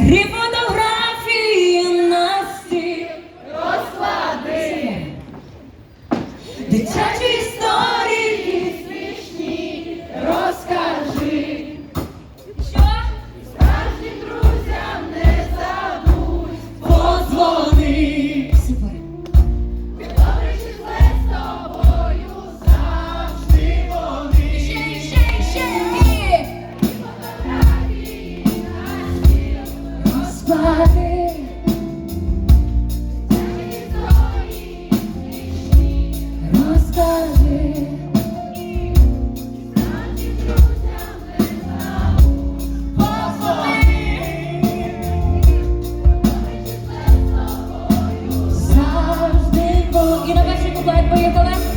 River Завжди Бог і на перший куплет поїхали.